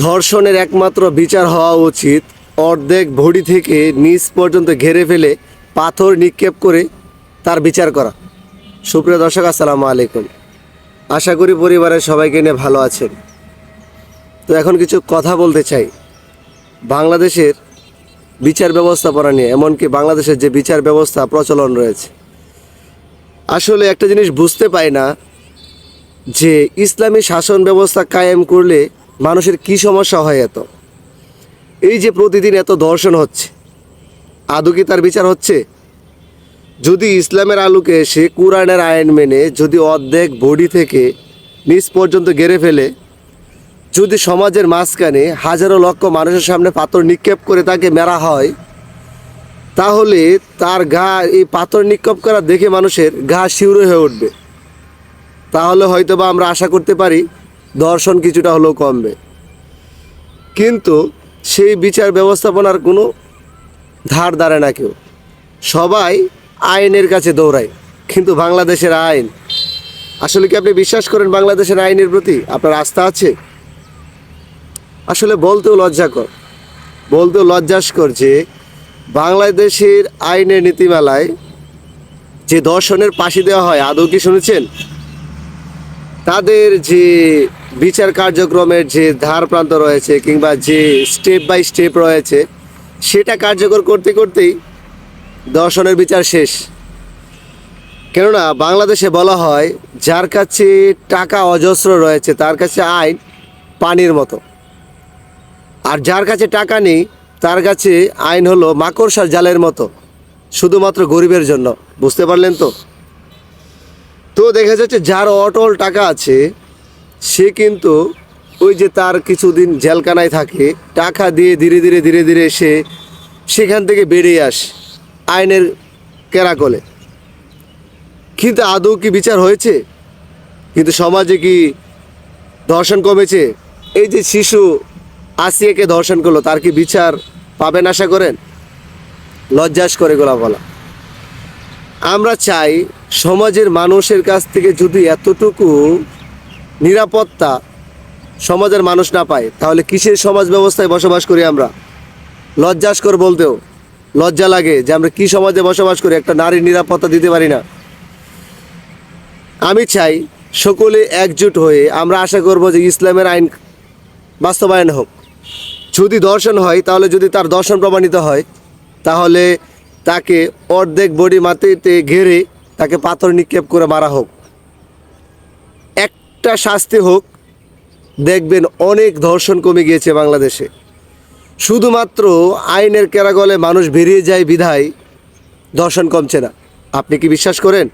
ধর্ষণের একমাত্র বিচার হওয়া উচিত। অর্ধেক ভড়ি থেকে নিচ পর্যন্ত ঘেরে ফেলে পাথর নিক্ষেপ করে তার বিচার করা। সুপ্রিয় দর্শক, আসসালামু আলাইকুম। আশা করি পরিবারের সবাইকে নিয়ে ভালো আছেন। তো এখন কিছু কথা বলতে চাই। বাংলাদেশের বিচার ব্যবস্থাপনা নিয়ে, এমনকি বাংলাদেশের যে বিচার ব্যবস্থা, প্রচলন রয়েছে। আসলে একটা জিনিস বুঝতে পাই না যে ইসলামী শাসন ব্যবস্থা কায়েম করলে মানুষের কি সমস্যা হয় এত? এই যে প্রতিদিন এত দর্শন হচ্ছে, আদৌ কি তার বিচার হচ্ছে? যদি ইসলামের আলোকে সে কোরআনের আইন মেনে যদি অর্ধেক বডি থেকে নিচ পর্যন্ত গেড়ে ফেলে, যদি সমাজের মাঝখানে হাজারো লক্ষ মানুষের সামনে পাথর নিক্ষেপ করে তাকে মেরা হয়, তাহলে তার গা, এই পাথর নিক্ষেপ করা দেখে মানুষের গা শিউরে হয়ে উঠবে। তাহলে হয়তো বা আমরা আশা করতে পারি দর্শন কিছুটা হলেও কমবে। কিন্তু সেই বিচার ব্যবস্থাপনার কোনো ধার ধারে না কেউ। সবাই আইনের কাছে দৌড়ায়, কিন্তু বাংলাদেশের আইন, আসলে কি আপনি বিশ্বাস করেন বাংলাদেশের আইনের প্রতি? আপনার আস্থা আছে? আসলে বলতেও লজ্জাকর, বলতেও লজ্জাস্কর যে বাংলাদেশের আইনের নীতিমালায় যে দর্শনের পাশি দেওয়া হয়, আদৌ কি শুনেছেন? তাদের যে বিচার কার্যক্রমের যে ধার প্রান্ত রয়েছে কিংবা যে স্টেপ বাই স্টেপ রয়েছে, সেটা কার্যকর করতে করতেই দর্শনের বিচার শেষ। কেননা বাংলাদেশে বলা হয়, যার কাছে টাকা অজস্র রয়েছে, তার কাছে আইন পানির মতো। আর যার কাছে টাকা নেই, তার কাছে আইন হলো মাকড়সার জালের মতো, শুধুমাত্র গরিবের জন্য। বুঝতে পারলেন তো? তো দেখা যাচ্ছে যার অটল টাকা আছে সে কিন্তু ওই যে তার কিছুদিন জেলখানায় থাকে, টাকা দিয়ে ধীরে ধীরে ধীরে ধীরে সে সেখান থেকে বেরিয়ে আসে আইনের কেরাকলে। কিন্তু আদৌ কি বিচার হয়েছে? কিন্তু সমাজে কি ধর্ষণ কমেছে? এই যে শিশু আসিয়াকে ধর্ষণ করল, তার কি বিচার পাবেন আশা করেন? লজ্জাস করে গোলা। বলা আমরা চাই সমাজের মানুষের কাছ থেকে যদি এতটুকু নিরাপত্তা সমাজের মানুষ না পায়, তাহলে কিসের সমাজ ব্যবস্থায় বসবাস করি আমরা? লজ্জাস্কর বলতেও লজ্জা লাগে যে আমরা কি সমাজে বসবাস করি, একটা নারীর নিরাপত্তা দিতে পারি না। আমি চাই সকলে একজোট হয়ে আমরা আশা করব যে ইসলামের আইন বাস্তবায়ন হোক। যদি দর্শন হয়, তাহলে যদি তার দর্শন প্রমাণিত হয়, তাহলে তাকে অর্ধেক বডি মাটিতে ঘেরে তাকে পাথর নিক্ষেপ করে মারা হোক। একটা শাস্তি হোক, দেখবেন অনেক ধর্ষণ কমে গিয়েছে বাংলাদেশে। শুধুমাত্র আইনের কেরাগলে মানুষ বেরিয়ে যায় বিধায়, ধর্ষণ কমছে না। আপনি কি বিশ্বাস করেন?